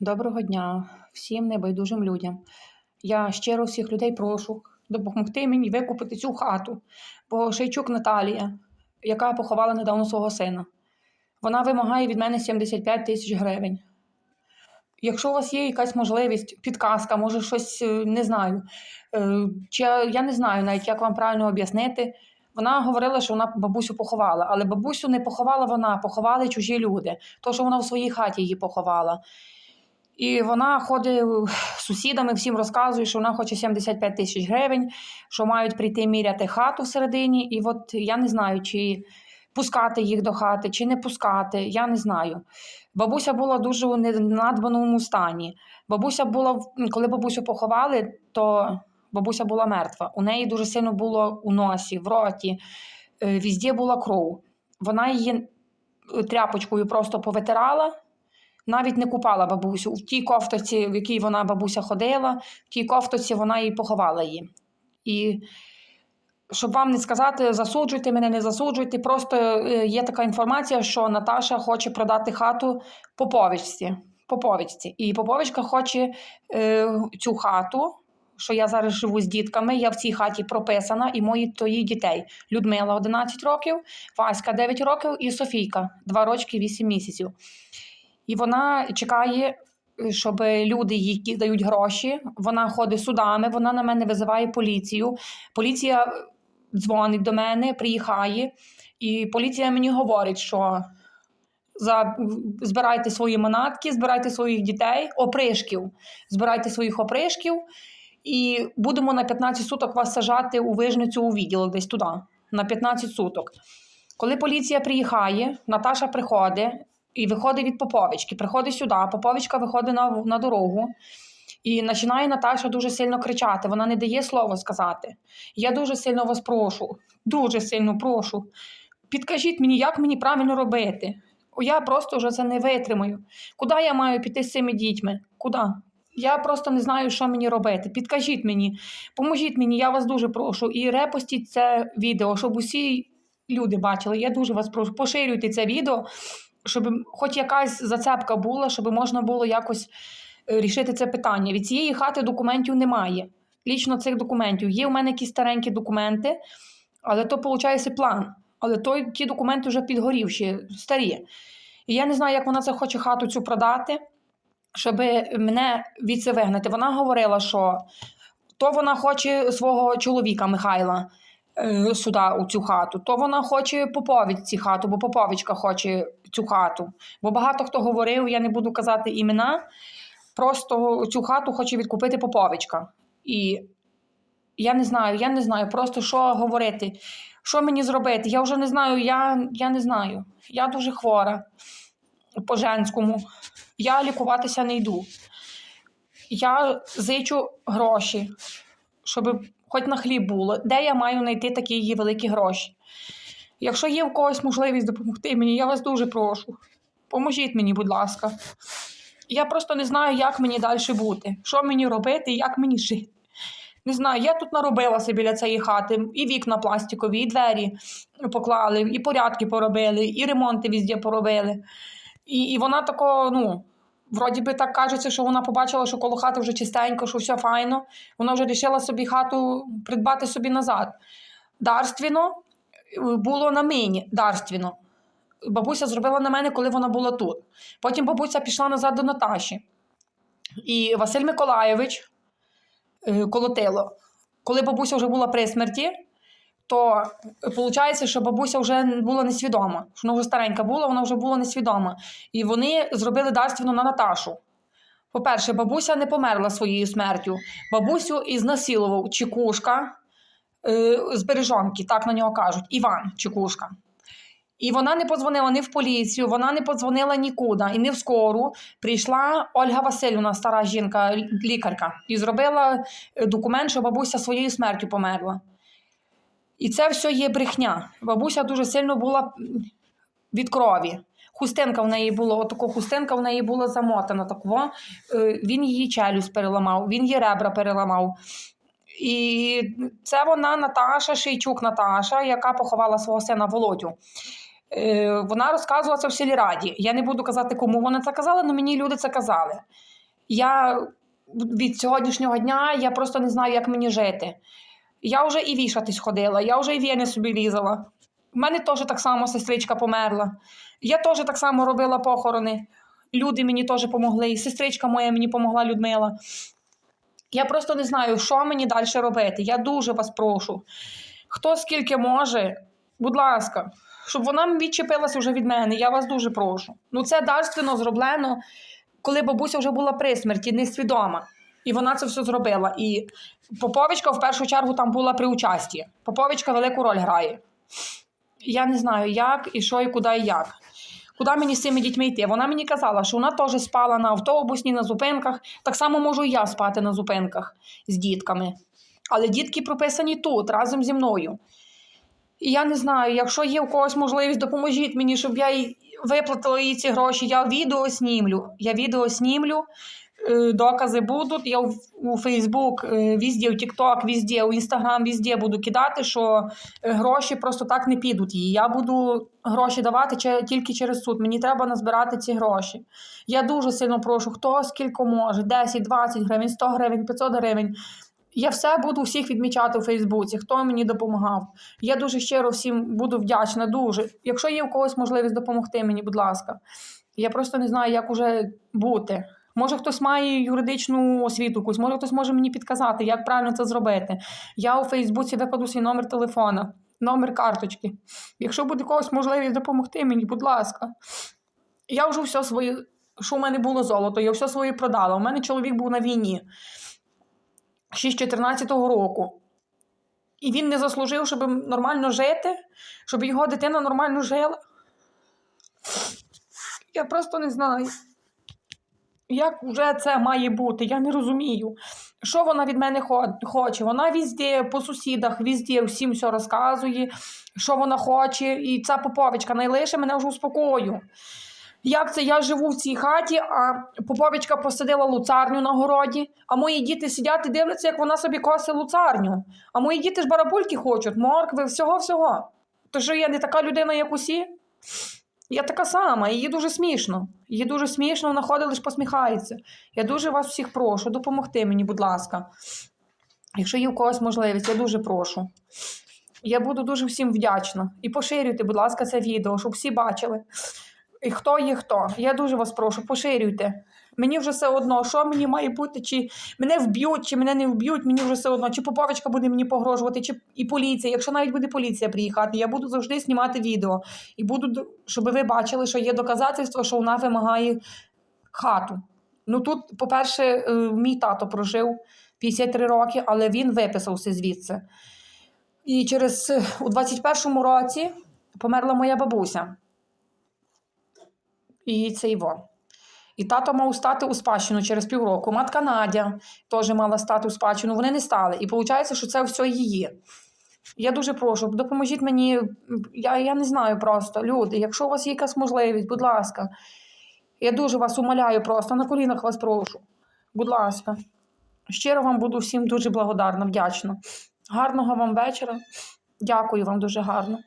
Доброго дня всім небайдужим людям. Я щиро всіх людей прошу допомогти мені викупити цю хату. Бо Шейчук Наталія, яка поховала недавно свого сина, вона вимагає від мене 75 тисяч гривень. Якщо у вас є якась можливість, підказка, може щось е, не знаю, е, чи я, не знаю навіть, як вам правильно об'яснити. Вона говорила, що вона бабусю поховала, але бабусю не поховала вона, поховали чужі люди, то що вона в своїй хаті її поховала. І вона ходить з сусідами, всім розказує, що вона хоче 75 тисяч гривень, що мають прийти міряти хату всередині. І от я не знаю, чи пускати їх до хати, чи не пускати. Я не знаю. Бабуся була дуже у ненадбаному стані. Бабуся була, коли бабусю поховали, то бабуся була мертва. У неї дуже сильно було у носі, в роті, е, візде була кров. Вона її е, тряпочкою просто повитирала навіть не купала бабусю. В тій кофтоці, в якій вона бабуся ходила, в тій кофтоці вона і поховала її. І щоб вам не сказати, засуджуйте мене, не засуджуйте. Просто е, є така інформація, що Наташа хоче продати хату Поповичці. Поповичці. І Поповичка хоче е, цю хату. Що я зараз живу з дітками, я в цій хаті прописана, і мої твої дітей. Людмила 11 років, Васька 9 років і Софійка 2 рочки 8 місяців. І вона чекає, щоб люди, які дають гроші, вона ходить судами, вона на мене визиває поліцію. Поліція дзвонить до мене, приїхає, і поліція мені говорить, що за, збирайте свої манатки, збирайте своїх дітей, опришків, збирайте своїх опришків, і будемо на 15 суток вас сажати у вижницю у відділ десь туди, на 15 суток. Коли поліція приїхає, Наташа приходить і виходить від Поповички, приходить сюди, Поповичка виходить на, на дорогу. І починає Наташа дуже сильно кричати, вона не дає слова сказати. Я дуже сильно вас прошу, дуже сильно прошу. Підкажіть мені, як мені правильно робити. Я просто вже це не витримаю. Куди я маю піти з цими дітьми? Куди? Я просто не знаю, що мені робити. Підкажіть мені, поможіть мені, я вас дуже прошу. І репостіть це відео, щоб усі люди бачили. Я дуже вас прошу. Поширюйте це відео, щоб хоч якась зацепка була, щоб можна було якось е, рішити це питання. Від цієї хати документів немає. Лічно цих документів. Є у мене якісь старенькі документи, але то, виходить, план. Але то, ті документи вже підгорівші, старі. І я не знаю, як вона це хоче хату цю продати, щоб мене від це вигнати. Вона говорила, що то вона хоче свого чоловіка Михайла сюди, у цю хату, то вона хоче Поповичці хату, бо Поповичка хоче цю хату. Бо багато хто говорив, я не буду казати імена, просто цю хату хоче відкупити Поповичка. І я не знаю, я не знаю просто що говорити, що мені зробити. Я вже не знаю, я, я не знаю. Я дуже хвора по женському. Я лікуватися не йду. Я зичу гроші, щоб хоч на хліб було. Де я маю знайти такі її великі гроші? Якщо є в когось можливість допомогти мені, я вас дуже прошу. Поможіть мені, будь ласка. Я просто не знаю, як мені далі бути, що мені робити і як мені жити. Не знаю, я тут наробилася біля цієї хати, і вікна пластикові, і двері поклали, і порядки поробили, і ремонти везде поробили. І, і вона тако, ну, вроді би так кажеться, що вона побачила, що коло хати вже чистенько, що все файно. Вона вже вирішила собі хату придбати собі назад. Дарствіно е, було на мені, дарствіно. Бабуся зробила на мене, коли вона була тут. Потім бабуся пішла назад до Наташі. І Василь Миколайович е, колотило. Коли бабуся вже була при смерті, то виходить, що бабуся вже була несвідома. Що вона вже старенька була, вона вже була несвідома. І вони зробили дарствіно на Наташу. По-перше, бабуся не померла своєю смертю. Бабусю ізнасилував Чекушка е, з бережонки, так на нього кажуть, Іван Чекушка. І вона не подзвонила ні в поліцію, вона не подзвонила нікуди, і не в скору. Прийшла Ольга Васильівна, стара жінка, лікарка, і зробила е, документ, що бабуся своєю смертю померла. І це все є брехня. Бабуся дуже сильно була від крові. Хустинка в неї була, отако хустинка в неї була замотана. Такого. Е, Він її челюсть переламав, він її ребра переламав. І це вона Наташа, Шийчук Наташа, яка поховала свого сина Володю. Е, Вона розказувала це в селі раді. Я не буду казати, кому вона це казала, але мені люди це казали. Я від сьогоднішнього дня я просто не знаю, як мені жити. Я вже і вішатись ходила, я вже і віни собі лізала. У мене теж так само сестричка померла. Я теж так само робила похорони. Люди мені теж допомогли, сестричка моя мені допомогла Людмила. Я просто не знаю, що мені далі робити. Я дуже вас прошу. Хто скільки може, будь ласка, щоб вона відчепилася вже від мене. Я вас дуже прошу. Ну, це дарственно зроблено, коли бабуся вже була при смерті, несвідома. І вона це все зробила. І Поповичка в першу чергу там була при участі. Поповичка велику роль грає. Я не знаю, як і що, і куди, і як. Куди мені з цими дітьми йти? Вона мені казала, що вона теж спала на автобусні, на зупинках. Так само можу і я спати на зупинках з дітками. Але дітки прописані тут, разом зі мною. І я не знаю, якщо є у когось можливість, допоможіть мені, щоб я їй виплатила їй ці гроші. Я відео снімлю. Я відео снімлю, докази будуть. Я у, Фейсбук, е, везде, у Тікток, везде, у Інстаграм, везде буду кидати, що е, гроші просто так не підуть їй. Я буду гроші давати тільки через суд. Мені треба назбирати ці гроші. Я дуже сильно прошу, хто скільки може: 10, 20 гривень, 100 гривень, 500 гривень. Я все буду всіх відмічати у Фейсбуці, хто мені допомагав. Я дуже щиро всім буду вдячна, дуже. Якщо є у когось можливість допомогти мені, будь ласка. Я просто не знаю, як уже бути. Може, хтось має юридичну освіту, якусь, може хтось може мені підказати, як правильно це зробити. Я у Фейсбуці викладу свій номер телефона, номер карточки. Якщо буде когось можливість допомогти мені, будь ласка. Я вже все своє, що в мене було золото, я все своє продала. У мене чоловік був на війні ще з 14-го року. І він не заслужив, щоб нормально жити, щоб його дитина нормально жила. Я просто не знаю, як вже це має бути. Я не розумію. Що вона від мене хоче? Вона візде, по сусідах, візде всім все розказує, що вона хоче. І ця поповичка найлише мене вже успокоює. Як це я живу в цій хаті, а поповичка посадила луцарню на городі, а мої діти сидять і дивляться, як вона собі косе луцарню. А мої діти ж барабульки хочуть, моркви, всього-всього. То що я не така людина, як усі? Я така сама, її дуже смішно. Її дуже смішно, вона ходить, лише посміхається. Я дуже вас всіх прошу, допомогти мені, будь ласка. Якщо є у когось можливість, я дуже прошу. Я буду дуже всім вдячна. І поширюйте, будь ласка, це відео, щоб всі бачили. І хто є хто. Я дуже вас прошу, поширюйте. Мені вже все одно, що мені має бути, чи мене вб'ють, чи мене не вб'ють, мені вже все одно, чи поповичка буде мені погрожувати, чи і поліція. Якщо навіть буде поліція приїхати, я буду завжди знімати відео. І буду, щоб ви бачили, що є доказательство, що вона вимагає хату. Ну тут, по-перше, е, мій тато прожив 53 роки, але він виписався звідси. І через е, у 21-му році померла моя бабуся. І це його. І тато мав стати у спадщину через півроку. Матка Надя теж мала стати у спадщину. Вони не стали. І виходить, що це все її. Я дуже прошу, допоможіть мені. Я, я не знаю просто, люди. Якщо у вас є якась можливість, будь ласка. Я дуже вас умоляю просто, на колінах вас прошу. Будь ласка. Щиро вам буду всім дуже благодарна, вдячна. Гарного вам вечора. Дякую вам дуже гарно.